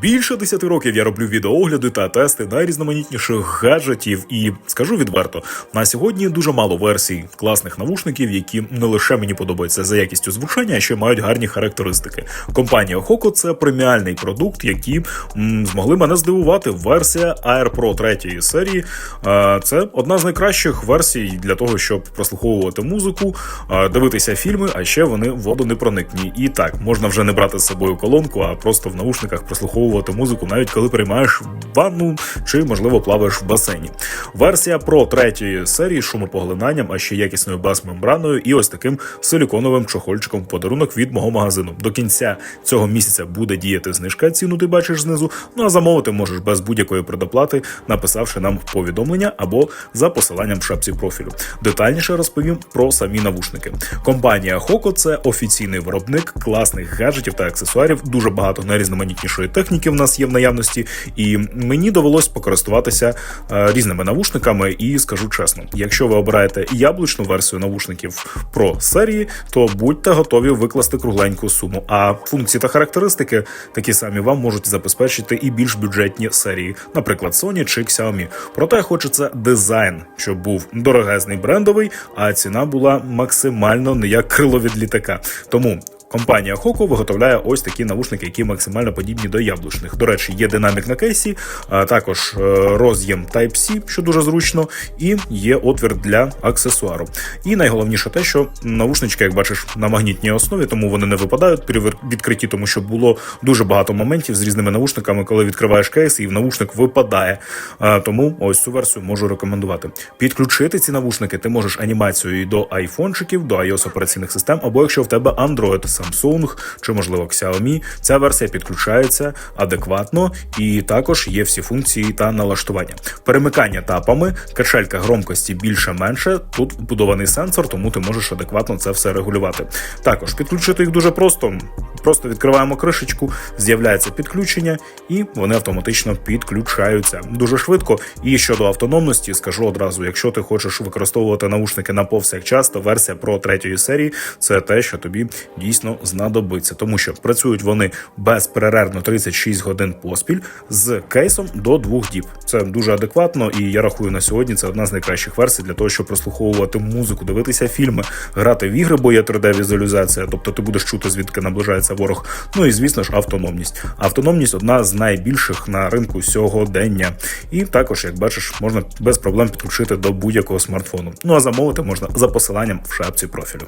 Більше 10 років я роблю відеоогляди та тести найрізноманітніших гаджетів, і скажу відверто, на сьогодні дуже мало версій класних навушників, які не лише мені подобаються за якістю звучання, а ще мають гарні характеристики. Компанія Hoco – це преміальний продукт, які м, змогли мене здивувати. Версія Air Pro 3 серії. Е, Це одна з найкращих версій для того, щоб прослуховувати музику, е, дивитися фільми, а ще вони водонепроникні. І так можна вже не брати з собою колонку, а просто в наушниках прослуховувати музику, навіть коли приймаєш ванну чи, можливо, плаваєш в басейні. Версія Pro 3 серії з шумопоглинанням, а ще якісною бас-мембраною і ось таким силіконовим чохольчиком в подарунок від мого магазину. До кінця цього місяця буде діяти знижка. Ціну ти бачиш знизу. Ну а замовити можеш без будь-якої предоплати, написавши нам повідомлення або за посиланням в шапці профілю. Детальніше розповім про самі навушники. Компанія Hoco – це офіційний виробник класних гаджетів та аксесуарів. Дуже багато найрізноманітнішої техніки в нас є в наявності, і мені довелось покористуватися е, різними навушниками. І скажу чесно, якщо ви обираєте яблучну версію навушників Pro серії, то будьте готові викласти кругленьку суму. А функції та характеристики такі самі вам можуть забезпечити і більш бюджетні серії, наприклад, Sony чи Xiaomi. Проте хочеться дизайн, щоб був дорогезний брендовий, а ціна була максимально не як крило від літака. Тому. Компанія Hoco виготовляє ось такі навушники, які максимально подібні до яблучних. До речі, є динамік на кейсі, також е, роз'єм Type-C, що дуже зручно, і є отвір для аксесуару. І найголовніше те, що навушнички, як бачиш, на магнітній основі, тому вони не випадають при відкритті, тому що було дуже багато моментів з різними навушниками, коли відкриваєш кейс і в навушник випадає. Тому ось цю версію можу рекомендувати. Підключити ці навушники ти можеш анімацією до айфончиків, до iOS операційних систем, або якщо в тебе Android, Samsung чи можливо Xiaomi, ця версія підключається адекватно і також є всі функції та налаштування. Перемикання тапами, качелька громкості більше-менше. Тут вбудований сенсор, тому ти можеш адекватно це все регулювати. Також підключити їх дуже просто. Просто відкриваємо кришечку, з'являється підключення, і вони автоматично підключаються дуже швидко. І щодо автономності, скажу одразу: якщо ти хочеш використовувати наушники на повсякчас, то версія Pro 3 серії це те, що тобі дійсно знадобиться, тому що працюють вони безперервно 36 годин поспіль з кейсом до двох діб. Це дуже адекватно, і я рахую на сьогодні. Це одна з найкращих версій для того, щоб прослуховувати музику, дивитися фільми, грати в ігри, бо є 3D-візуалізація, тобто ти будеш чути, звідки наближається ворог. Ну і звісно ж, автономність. Автономність одна з найбільших на ринку сьогодення. І також, як бачиш, можна без проблем підключити до будь-якого смартфону. Ну а замовити можна за посиланням в шапці профілю.